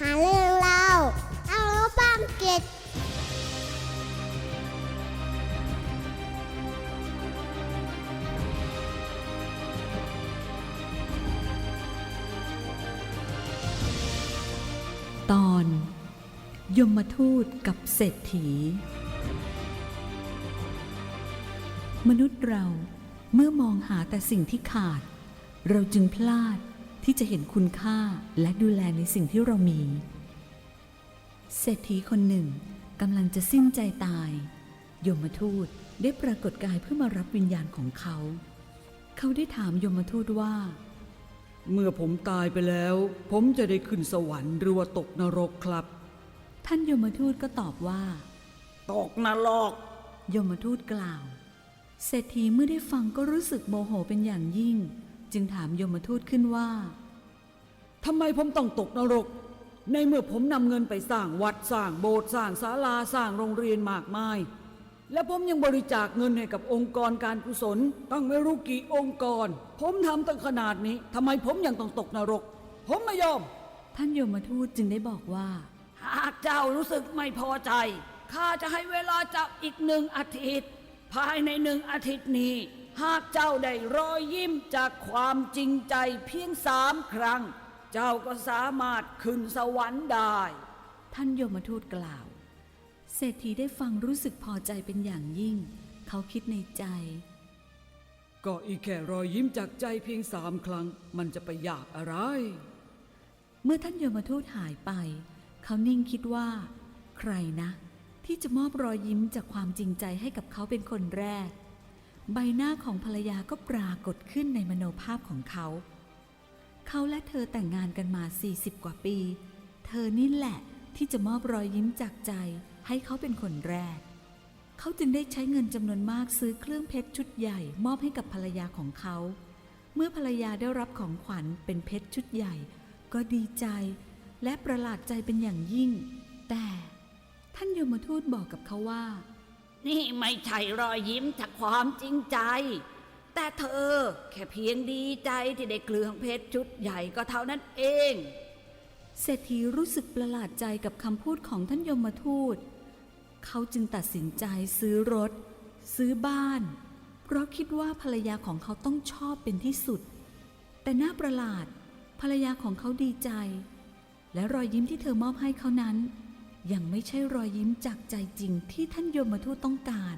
หาเรื่องเล่าเอาแล้บ้างเก็ตตอน ยมทูตกับเศรษฐี มนุษย์เราเมื่อมองหาแต่สิ่งที่ขาด เราจึงพลาด ที่จะเห็นคุณค่าและดูแลในสิ่งที่เรามี เศรษฐีคนหนึ่งกำลังจะสิ้นใจตาย ยมทูตได้ปรากฏกายเพื่อมารับวิญญาณของเขา เขาได้ถามยมทูตว่า เมื่อผมตายไปแล้ว ผมจะได้ขึ้นสวรรค์หรือว่าตกนรกครับ ท่านยมทูตก็ตอบว่า ตกนรก ยมทูตกล่าว เศรษฐีเมื่อได้ฟังก็รู้สึกโมโหเป็นอย่างยิ่ง จึงถามยมทูตขึ้นว่าทำไมผมต้องตกนรก ในเมื่อผมนำเงินไปสร้างวัดสร้างโบสถ์สร้างศาลาสร้างโรงเรียนมากมาย และผมยังบริจาคเงินให้กับองค์กรการกุศล ตั้งไม่รู้กี่องค์กร ผมทำตั้งขนาดนี้ทำไมผมยังต้องตกนรก ผมไม่ยอม ท่านยมทูตจึงได้บอกว่า หากเจ้ารู้สึกไม่พอใจข้าจะให้เวลาเจ้าอีกหนึ่งอาทิตย์ ภายในหนึ่งอาทิตย์นี้ หากเจ้าได้รอยยิ้มจากความจริงใจเพียงสามครั้ง เจ้าก็สามารถขึ้นสวรรค์ได้ ท่านยมทูตกล่าว เศรษฐีได้ฟังรู้สึกพอใจเป็นอย่างยิ่ง เขาคิดในใจ ก็อีกแค่รอยยิ้มจากใจเพียงสามครั้ง มันจะไปยากอะไร เมื่อท่านยมทูตหายไป เขานิ่งคิดว่า ใครนะ ที่จะมอบรอยยิ้มจากความจริงใจให้กับเขาเป็นคนแรก ใบหน้าของภรรยาก็ปรากฏขึ้นในมโนภาพของเขา เขาและเธอแต่งงานกันมา 40 กว่าปี เธอนี่แหละที่จะมอบรอยยิ้มจากใจให้เขาเป็นคนแรก เขาจึงได้ใช้เงินจำนวนมากซื้อเครื่องเพชรชุดใหญ่มอบให้กับภรรยาของเขา เมื่อภรรยาได้รับของขวัญเป็นเพชรชุดใหญ่ ก็ดีใจ และประหลาดใจเป็นอย่างยิ่ง แต่ท่านยมทูตบอกกับเขาว่า นี่ไม่ใช่รอยยิ้มจากความจริงใจ แต่เธอแค่เพียงดีใจที่ได้เครื่องเพชรชุดใหญ่ก็เท่านั้นเอง เศรษฐีรู้สึกประหลาดใจกับคำพูดของท่านยมทูต เขาจึงตัดสินใจซื้อรถ ซื้อบ้าน เพราะคิดว่าภรรยาของเขาต้องชอบเป็นที่สุด แต่น่าประหลาดภรรยาของเขาดีใจ และรอยยิ้มที่เธอมอบให้เขานั้น ยังไม่ใช่รอยยิ้มจากใจจริงที่ท่านยมทูตต้องการ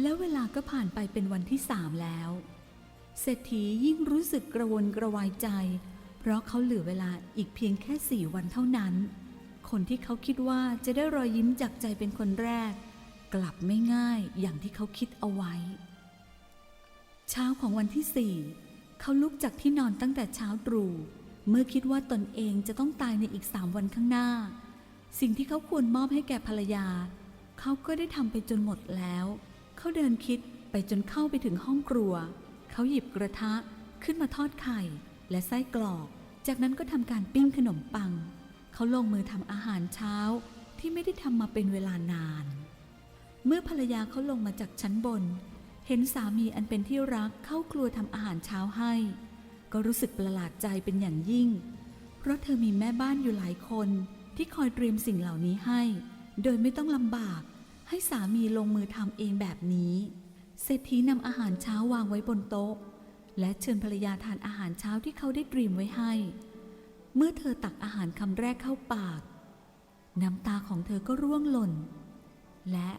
แล้วเวลาก็ผ่านไปเป็นวันที่สามแล้ว เศรษฐียิ่งรู้สึกกระวนกระวายใจ เพราะเขาเหลือเวลาอีกเพียงแค่สี่วันเท่านั้น คนที่เขาคิดว่าจะได้รอยยิ้มจากใจเป็นคนแรก กลับไม่ง่ายอย่างที่เขาคิดเอาไว้ เช้าของวันที่สี่เขาลุกจากที่นอนตั้งแต่เช้าตรู่เมื่อคิดว่าตนเองจะต้องตายในอีกสามวันข้างหน้า สิ่งที่เขาควรมอบให้แก่ภรรยา เขาก็ได้ทำไปจนหมดแล้ว เขาเดินคิดไปจนเข้าไปถึงห้องครัว เขาหยิบกระทะขึ้นมาทอดไข่และไส้กรอก จากนั้นก็ทำการปิ้งขนมปัง เขาลงมือทำอาหารเช้าที่ไม่ได้ทำมาเป็นเวลานาน เมื่อภรรยาเขาลงมาจากชั้นบน เห็นสามีอันเป็นที่รักเข้าครัวทำอาหารเช้าให้ ก็รู้สึกประหลาดใจเป็นอย่างยิ่ง เพราะเธอมีแม่บ้านอยู่หลายคน ที่คอยเตรียมสิ่งเหล่านี้ให้ โดยไม่ต้องลำบาก ให้สามีลงมือทำเองแบบนี้ เศรษฐีนำอาหารเช้าวางไว้บนโต๊ะ และเชิญภรรยาทานอาหารเช้าที่เขาได้เตรียมไว้ให้ เมื่อเธอตักอาหารคำแรกเข้าปาก น้ำตาของเธอก็ร่วงหล่น และ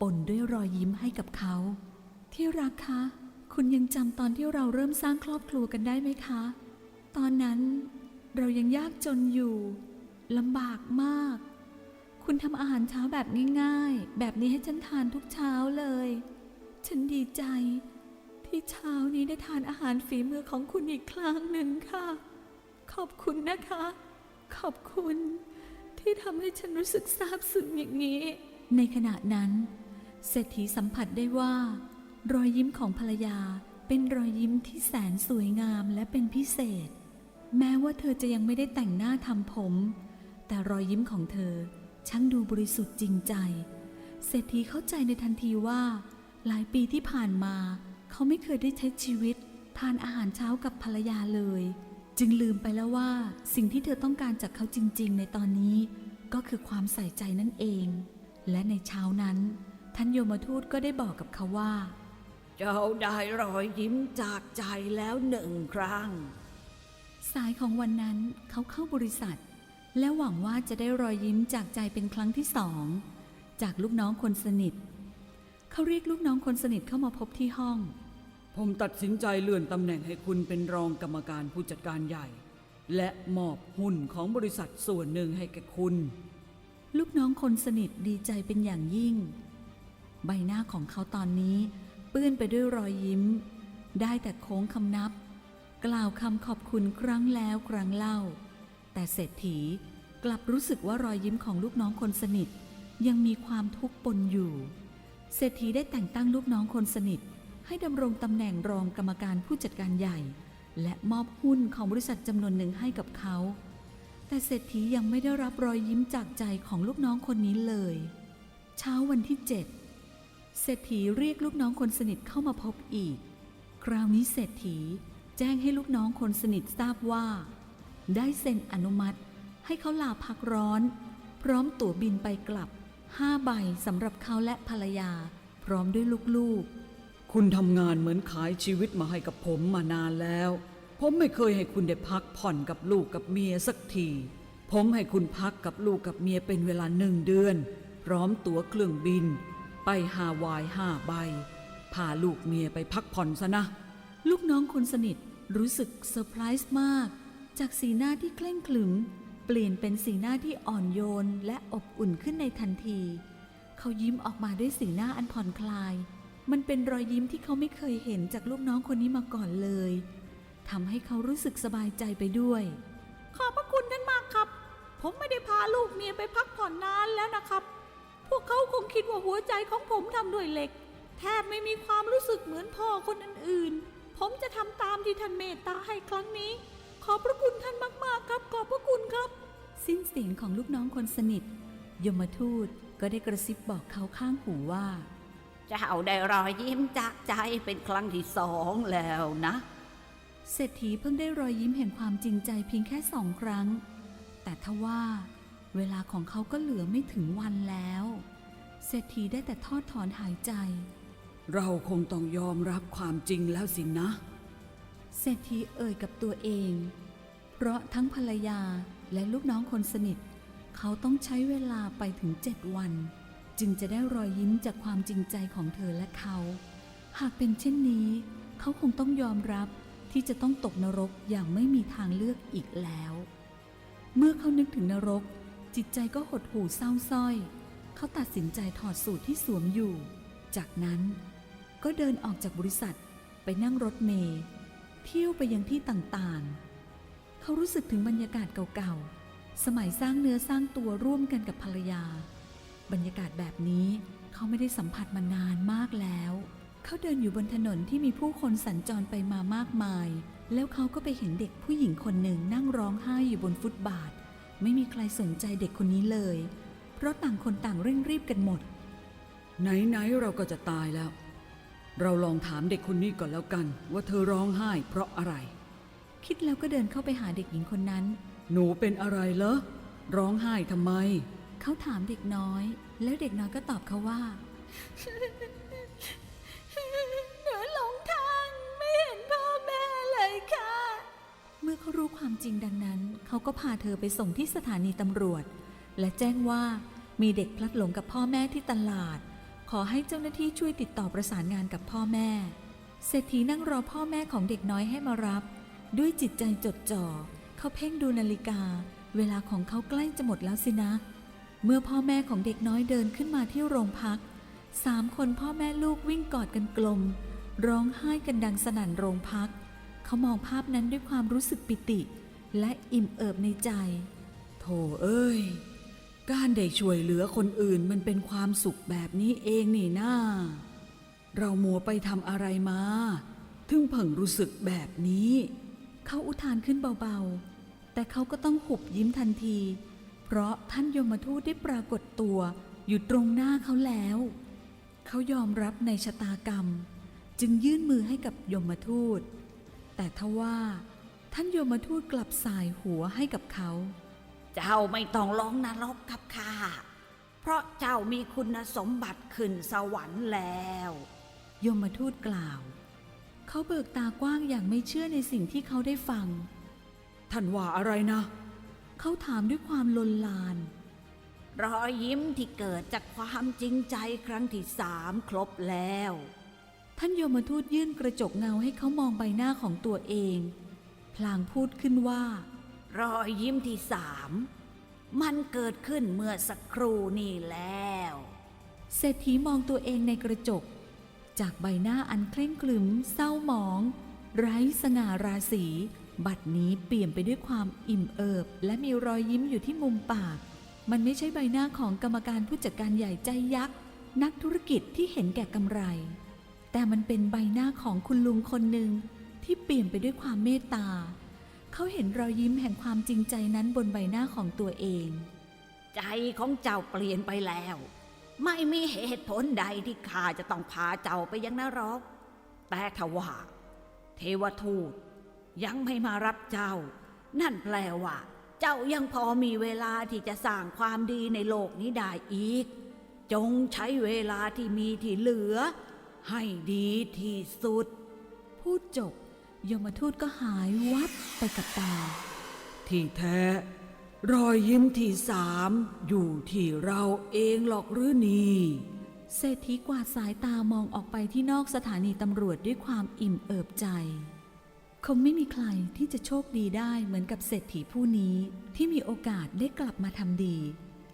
ปนด้วยรอยยิ้มให้กับเขา ที่รักคะคุณยังจำตอนที่เราเริ่มสร้างครอบครัวกันได้ไหมคะ ตอนนั้นเรายังยากจนอยู่ ลำบากมาก คุณทำอาหารเช้าแบบง่ายๆ แบบนี้ให้ฉันทานทุกเช้าเลย ฉันดีใจ ที่เช้านี้ได้ทานอาหารฝีมือของคุณอีกครั้งหนึ่งค่ะ ขอบคุณนะคะ ขอบคุณ ที่ทำให้ฉันรู้สึกซาบซึ้งอย่างนี้ ในขณะนั้นเศรษฐีสัมผัสได้ว่า รอยยิ้มของภรรยาเป็นรอยยิ้มที่แสนสวยงามและเป็นพิเศษ แม้ว่าเธอจะยังไม่ได้แต่งหน้าทำผม แต่รอยยิ้มของเธอช่างดูบริสุทธิ์จริงใจ เศรษฐีเข้าใจในทันทีว่า หลายปีที่ผ่านมา เขาไม่เคยได้ใช้ชีวิต ทานอาหารเช้ากับภรรยาเลย จึงลืมไปแล้วว่าสิ่งที่เธอต้องการจากเขาจริง ๆ ในตอนนี้ ก็คือความใส่ใจนั่นเอง และในเช้านั้น ท่านโยมทูตก็ได้บอกกับเขาว่า เจ้าได้รอยยิ้มจากใจแล้วหนึ่งครั้ง สายของวันนั้นเขาเข้าบริษัท และหวังว่าจะได้รอยยิ้มจากใจเป็นครั้งที่สอง จากลูกน้องคนสนิท เขาเรียกลูกน้องคนสนิทเข้ามาพบที่ห้อง ผมตัดสินใจเลื่อนตำแหน่งให้คุณเป็นรองกรรมการผู้จัดการใหญ่ และมอบหุ้นของบริษัทส่วนหนึ่งให้แก่คุณ ลูกน้องคนสนิทดีใจเป็นอย่างยิ่ง ใบหน้าของเขาตอนนี้ เปื้อนไปด้วยรอยยิ้ม ได้แต่โค้งคำนับ กล่าวคำขอบคุณครั้งแล้วครั้งเล่า แต่เศรษฐีกลับรู้สึกว่ารอยยิ้มของลูกน้องคนสนิท ยังมีความทุกข์ปนอยู่ เศรษฐีได้แต่งตั้งลูกน้องคนสนิท ให้ดำรงตำแหน่งรองกรรมการผู้จัดการใหญ่ และมอบหุ้นของบริษัทจำนวนหนึ่งให้กับเขา แต่เศรษฐียังไม่ได้รับรอยยิ้มจากใจของลูกน้องคนนี้เลย เช้าวันที่เจ็ดเศรษฐีเรียกลูกน้องคนสนิทเข้ามาพบอีก คราวนี้เศรษฐีแจ้งให้ลูกน้องคนสนิททราบว่า ได้เซ็นอนุมัติให้เขาลาพักร้อน พร้อมตั๋วบินไปกลับห้าใบสำหรับเขาและภรรยา พร้อมด้วยลูกๆ คุณทำงานเหมือนขายชีวิตมาให้กับผมมานานแล้ว ผมไม่เคยให้คุณได้พักผ่อนกับลูกกับเมียสักที ผมให้คุณพักกับลูกกับเมียเป็นเวลาหนึ่งเดือน พร้อมตั๋วเครื่องบิน ไปฮาวายห้าใบพาลูกเมียไปพักผ่อนซะนะ ลูกน้องคนสนิทรู้สึกเซอร์ไพรส์มาก จากสีหน้าที่เคร่งขรึม เปลี่ยนเป็นสีหน้าที่อ่อนโยนและอบอุ่นขึ้นในทันที เขายิ้มออกมาด้วยสีหน้าอันผ่อนคลาย มันเป็นรอยยิ้มที่เขาไม่เคยเห็นจากลูกน้องคนนี้มาก่อนเลยทำให้เขารู้สึกสบายใจไปด้วย ขอบพระคุณท่านมากครับ ผมไม่ได้พาลูกเมียไปพักผ่อนนานแล้วนะครับ พวกเขาคงคิดว่าหัวใจของผมทำด้วยเหล็ก แทบไม่มีความรู้สึกเหมือนพ่อคนอื่นๆ ผมจะทำตามที่ท่านเมตตาให้ครั้งนี้ อบพระคุณท่านมาก ๆ ครับ ขอบพระคุณครับ สิ้นเสียงของลูกน้องคนสนิท ยมทูตก็ได้กระซิบบอกเขาข้างหูว่า เจ้าได้รอยยิ้มจากใจเป็นครั้งที่สองแล้วนะเศรษฐีเพิ่งได้รอยยิ้มแห่งความจริงใจเพียงแค่สองครั้ง แต่ทว่าเวลาของเขาก็เหลือไม่ถึงวันแล้ว เศรษฐีได้แต่ทอดถอนหายใจ เราคงต้องยอมรับความจริงแล้วสินะ เศรษฐีเอ่ยกับตัวเอง เพราะทั้งภรรยาและลูกน้องคนสนิท เขาต้องใช้เวลาไปถึงเจ็ดวัน จึงจะได้รอยยิ้มจากความจริงใจของเธอและเขา หากเป็นเช่นนี้ เขาคงต้องยอมรับที่จะต้องตกนรกอย่างไม่มีทางเลือกอีกแล้ว เมื่อเขานึกถึงนรก จิตใจก็หดหู่เศร้าส้อย เขาตัดสินใจถอดสูตรที่สวมอยู่ จากนั้น ก็เดินออกจากบริษัทไปนั่งรถเมล์ เที่ยวไปยังที่ต่างๆ เขารู้สึกถึงบรรยากาศเก่าๆ สมัยสร้างเนื้อสร้างตัวร่วมกันกับภรรยา บรรยากาศแบบนี้เขาไม่ได้สัมผัสมานานมากแล้ว เขาเดินอยู่บนถนนที่มีผู้คนสัญจรไปมามากมาย แล้วเขาก็ไปเห็นเด็กผู้หญิงคนหนึ่งนั่งร้องไห้อยู่บนฟุตบาท ไม่มีใครสนใจเด็กคนนี้เลย เพราะต่างคนต่างเร่งรีบกันหมด ไหนๆเราก็จะตายแล้ว เราลองถามเด็กคนนี้ก่อนแล้วกัน ว่าเธอร้องไห้เพราะอะไร คิดแล้วก็เดินเข้าไปหาเด็กหญิงคนนั้น หนูเป็นอะไรเหรอ ร้องไห้ทำไม เขาถามเด็กน้อย แล้วเด็กน้อยก็ตอบเขาว่า หนูหลงทางไม่เห็นพ่อแม่เลยค่ะ เมื่อเขารู้ความจริงดังนั้น เขาก็พาเธอไปส่งที่สถานีตำรวจ และแจ้งว่ามีเด็กพลัดหลงกับพ่อแม่ที่ตลาด ขอให้เจ้าหน้าที่ช่วยติดต่อประสานงานกับพ่อแม่ เศรษฐีนั่งรอพ่อแม่ของเด็กน้อยให้มารับ ด้วยจิตใจจดจ่อ เขาเพ่งดูนาฬิกา เวลาของเขาใกล้จะหมดแล้วสินะ เมื่อพ่อแม่ของเด็กน้อยเดินขึ้นมาที่โรงพักสามคนพ่อแม่ลูกวิ่งกอดกันกลม ร้องไห้กันดังสนั่นโรงพัก เขามองภาพนั้นด้วยความรู้สึกปิติ และอิ่มเอิบในใจ โธ่เอ้ย การได้ช่วยเหลือคนอื่นมันเป็นความสุขแบบนี้เองนี่นาเรามัวไปทำอะไรมา ถึงเพิ่งรู้สึกแบบนี้ เขาอุทานขึ้นเบาๆ แต่เขาก็ต้องหุบยิ้มทันที เพราะท่านยมทูตได้ปรากฏตัวอยู่ตรงหน้าเขาแล้ว เขายอมรับในชะตากรรม จึงยื่นมือให้กับยมทูต แต่ทว่าท่านยมทูตกลับสายหัวให้กับเขา เจ้าไม่ต้องลงนรกกับข้า เพราะเจ้ามีคุณสมบัติขึ้นสวรรค์แล้ว ยมทูตกล่าว เขาเบิกตากว้างอย่างไม่เชื่อในสิ่งที่เขาได้ฟัง ท่านว่าอะไรนะ เขาถามด้วยความลนลาน รอยยิ้มที่เกิดจากความจริงใจครั้งที่สามครบแล้ว ท่านยมทูตยื่นกระจกเงาให้เขามองใบหน้าของตัวเอง พลางพูดขึ้นว่า รอยยิ้มที่สามมันเกิดขึ้นเมื่อสักครู่นี่แล้ว เศรษฐีมองตัวเองในกระจก จากใบหน้าอันเคร่งครึม เศร้าหมอง ไร้สง่าราศีบัดนี้เปลี่ยนไปด้วยความอิ่มเอิบ และมีรอยยิ้มอยู่ที่มุมปาก มันไม่ใช่ใบหน้าของกรรมการผู้จัดการใหญ่ใจยักษ์ นักธุรกิจที่เห็นแก่กำไร แต่มันเป็นใบหน้าของคุณลุงคนหนึ่งที่เปลี่ยนไปด้วยความเมตตา เขาเห็นรอยยิ้มแห่งความจริงใจนั้นบนใบหน้าของตัวเอง ใจของเจ้าเปลี่ยนไปแล้ว ไม่มีเหตุผลใดที่ข้าจะต้องพาเจ้าไปยังนรก แต่ทว่าเทวทูตยังไม่มารับเจ้า นั่นแปลว่า เจ้ายังพอมีเวลาที่จะสร้างความดีในโลกนี้ได้อีก จงใช้เวลาที่มีที่เหลือ ให้ดีที่สุด พูดจบ ยมทูตก็หายวับไปกับตา ที่แท้ รอยยิ้มที่สามอยู่ที่เราเองหรอกหรือนี่เศรษฐีกวาดสายตามองออกไปที่นอกสถานีตำรวจด้วยความอิ่มเอิบใจ คงไม่มีใครที่จะโชคดีได้เหมือนกับเศรษฐีผู้นี้ที่มีโอกาสได้กลับมาทำดี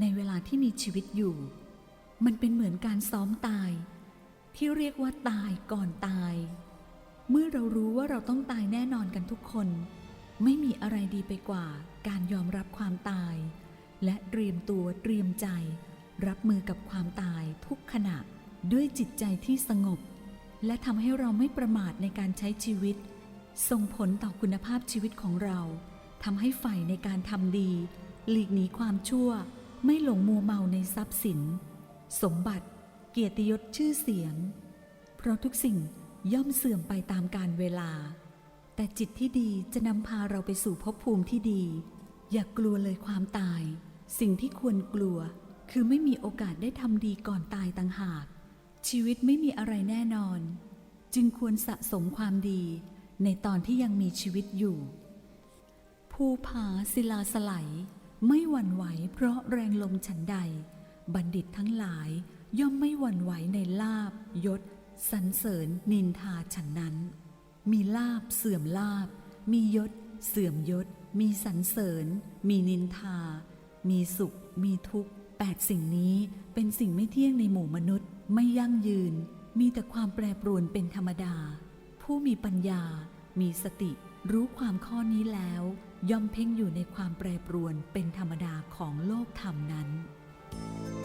ในเวลาที่มีชีวิตอยู่ มันเป็นเหมือนการซ้อมตาย ที่เรียกว่าตายก่อนตาย เมื่อเรารู้ว่าเราต้องตายแน่นอนกันทุกคน ไม่มีอะไรดีไปกว่าการยอมรับความตาย และเตรียมตัวเตรียมใจ รับมือกับความตายทุกขณะด้วยจิตใจที่สงบ และทำให้เราไม่ประมาทในการใช้ชีวิต ส่งผลต่อคุณภาพชีวิตของเราทำให้ใฝ่ในการทำดี หลีกหนีความชั่ว ไม่หลงมัวเมาในทรัพย์สิน สมบัติ เกียรติยศชื่อเสียง เพราะทุกสิ่ง ย่อมเสื่อมไปตามกาลเวลา แต่จิตที่ดีจะนำพาเราไปสู่ภพภูมิที่ดี อย่ากลัวเลยความตาย สิ่งที่ควรกลัว คือไม่มีโอกาสได้ทำดีก่อนตายต่างหาก ชีวิตไม่มีอะไรแน่นอน จึงควรสะสมความดีในตอนที่ยังมีชีวิตอยู่ ภูผาศิลาสไลดไม่หวั่นไหวเพราะแรงลมฉันใด บัณฑิตทั้งหลายย่อมไม่หวั่นไหวในลาบยศ สรรเสริญนินทาฉันนั้น มีลาบเสื่อมลาบ มียศ เสื่อมยศ มีสรรเสริญ มีนินทา มีสุข มีทุกข์แปดสิ่งนี้เป็นสิ่งไม่เที่ยงในหมู่มนุษย์ ไม่ยั่งยืน มีแต่ความแปรปรวนเป็นธรรมดา ผู้มีปัญญา มีสติ รู้ความข้อนี้แล้ว ย่อมเพ่งอยู่ในความแปรปรวนเป็นธรรมดาของโลกธรรมนั้น「